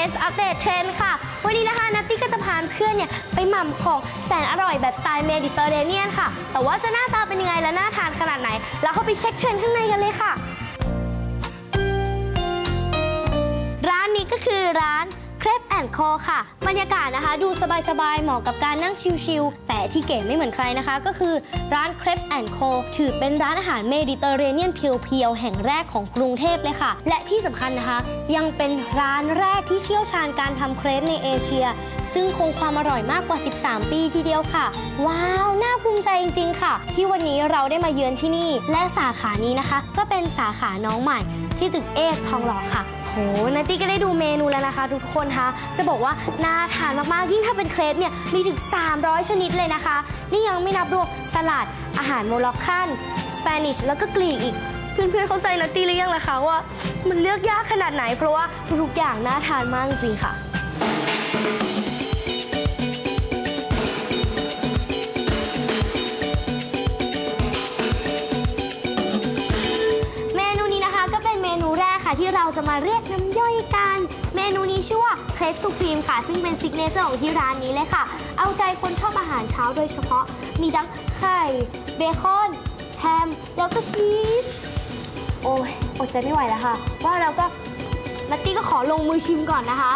รนด์ค่ะ วันนี้นะคะนัตตี้ก็จะพาเพื่อนเนี่ยไปหม่ำของแสนอร่อยแบบสไตล์เมดิเตอร์เรเนียนค่ะ แต่ว่าจะหน้าตาเป็นยังไงและน่าทานขนาดไหน แล้วเข้าไปเช็คเทรนด์ข้างในกันเลยค่ะ ร้านนี้ก็คือร้าน เคปแอนคอค่ะ บรรยากาศนะคะ ดูสบายๆ เหมาะกับการนั่งชิลๆ แต่ที่เก๋ไม่เหมือนใครนะคะ ก็คือร้าน Crepes and Co ถือเป็นร้านอาหารเมดิเตอร์เรเนียนเพียวๆ แห่งแรกของกรุงเทพเลยค่ะ และที่สำคัญนะคะ ยังเป็นร้านแรกที่เชี่ยวชาญการทำเคปในเอเชีย ซึ่งคงความอร่อยมากกว่า 13 ปีทีเดียวค่ะ ว้าว น่าภูมิใจจริงๆ ค่ะ ที่วันนี้เราได้มาเยือนที่นี่ และสาขานี้นะคะ ก็เป็นสาขาน้องใหม่ที่ตึกเอสทองหล่อค่ะ โหนาตี้ก็ได้ดูเมนูแล้วนะคะ ทุกคนคะ จะบอกว่าน่าทานมากๆ ยิ่งถ้าเป็นเครปเนี่ย มีถึง 300 ชนิดเลยนะคะ นี่ยังไม่นับรวมสลัด อาหารโมร็อกกันสเปนิช แล้วก็กรีกอีก เพื่อนๆเข้าใจนาตี้หรือยังล่ะคะว่า มันเลือกยากขนาดไหน เพราะว่าทุกๆอย่างน่าทานมากจริงค่ะ แรกค่ะ ที่เราจะมาเรียกน้ำย่อยกัน เมนูนี้ชื่อว่าเครปสุพรีมค่ะ ซึ่งเป็นซิกเนเจอร์ของที่ร้านนี้เลยค่ะ เอาใจคนชอบอาหารเช้าโดยเฉพาะ มีทั้งไข่ เบคอน แฮม แล้วก็ชีส โอ้ยอดใจไม่ไหวแล้วค่ะ ว่าแล้วก็นัตตี้ก็ขอลงมือชิมก่อนนะคะ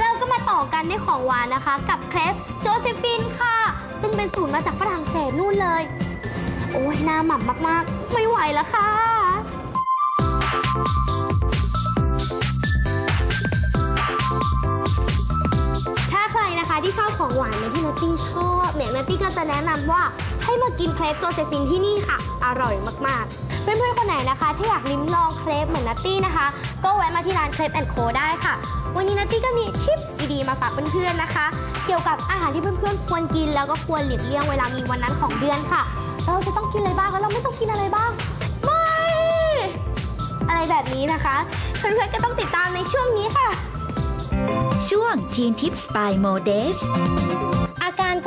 เราก็มาต่อกันด้วยของหวานนะคะ กับเครปโจเซฟินค่ะ เป็นสูตรมาจากฝรั่งเศสนู่นเลย โอ้ยหน้าหม่ำมาก ๆ ไม่ไหวแล้วค่ะ ถ้าใครนะคะที่ชอบของหวานเหมือนที่นัตตี้ชอบเนี่ยนัตตี้ก็จะแนะนำว่าให้มากินเครปโจเซฟินที่นี่ค่ะ อร่อยมาก ๆ เพื่อนๆคนไหนนะคะ ที่อยากลิ้มลองเครปเหมือนนัตตี้นะคะ ก็แวะมาที่ร้านเครปแอนโคได้ค่ะ วันนี้นัตตี้ก็มีทิปดีๆมาฝากเพื่อนๆนะคะ เกี่ยวกับอาหารที่เพื่อนๆควรกิน แล้วก็ควรหลีกเลี่ยงเวลามีวันนั้นของเดือนค่ะเราจะต้องกินอะไรบ้างแล้วเราไม่ต้องกินอะไรบ้างไม่อะไรแบบนี้นะคะเพื่อนๆก็ต้องติดตามในช่วงนี้ค่ะ ช่วง Teen Tips by Modest อาการก่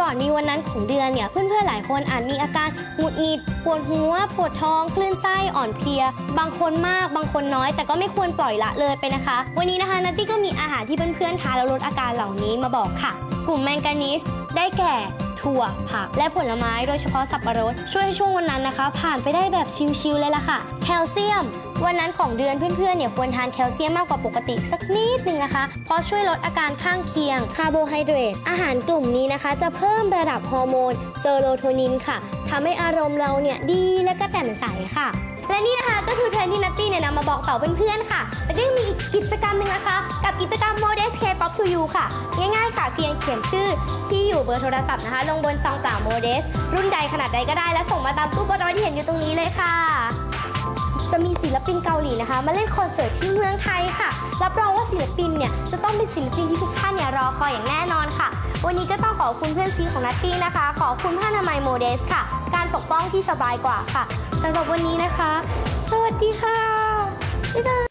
อนมีวันนั้นของเดือนเนี่ยเพื่อนๆหลายคนอาจมีอาการหงุดหงิดปวดหัว ปวดท้อง คลื่นไส้อ่อนเพลีย บางคนมากบางคนน้อย แต่ก็ไม่ควรปล่อยละเลยไปนะคะ วันนี้นะคะนัตตี้ก็มีอาหารที่เพื่อนๆทานแล้วลดอาการเหล่านี้มาบอกค่ะ กลุ่มแมงกานีสได้แก่ ถั่ว ผัก และผลไม้โดยเฉพาะสับปะรด ช่วยให้ช่วงวันนั้นนะคะ ผ่านไปได้แบบชิลๆเลยล่ะค่ะ แคลเซียม วันนั้นของเดือนเพื่อนๆเนี่ยควรทานแคลเซียมมากกว่าปกติสักนิดนึงนะคะ เพราะช่วยลดอาการข้างเคียงคาร์โบไฮเดรตอาหารกลุ่มนี้นะคะ จะเพิ่มระดับฮอร์โมนเซโรโทนินค่ะทำให้อารมณ์เราเนี่ยดีและก็แจ่มใสค่ะ และนี่นะคะก็คือเทรนที่นัตตี้เนี่ยนำมาบอกต่อเพื่อนๆค่ะแต่ยังมีอีกกิจกรรมหนึ่งนะคะ กับกิจกรรม Modest K-pop to you ค่ะ ง่ายๆค่ะเพียงเขียนชื่อที่อยู่เบอร์โทรศัพท์นะคะ ลงบนซองเปล่า Modest รุ่นใดขนาดใดก็ได้และส่งมาตามตู้ปนอยที่เห็นอยู่ตรงนี้เลยค่ะ จะมีศิลปินเกาหลีนะคะ มาเล่นคอนเสิร์ตที่เมืองไทยค่ะรับรองว่าศิลปินเนี่ยจะต้องเป็นศิลปินที่ทุกท่านเนี่ยรอคอยอย่างแน่นอนค่ะ วันนี้ก็ต้องขอบคุณเพื่อนซีของนัตตี้นะคะ ขอบคุณผ้านามัยโมเดสค่ะ การปกป้องที่สบายกว่าค่ะสำหรับวันนี้นะคะ สวัสดีค่ะบ๊ายบาย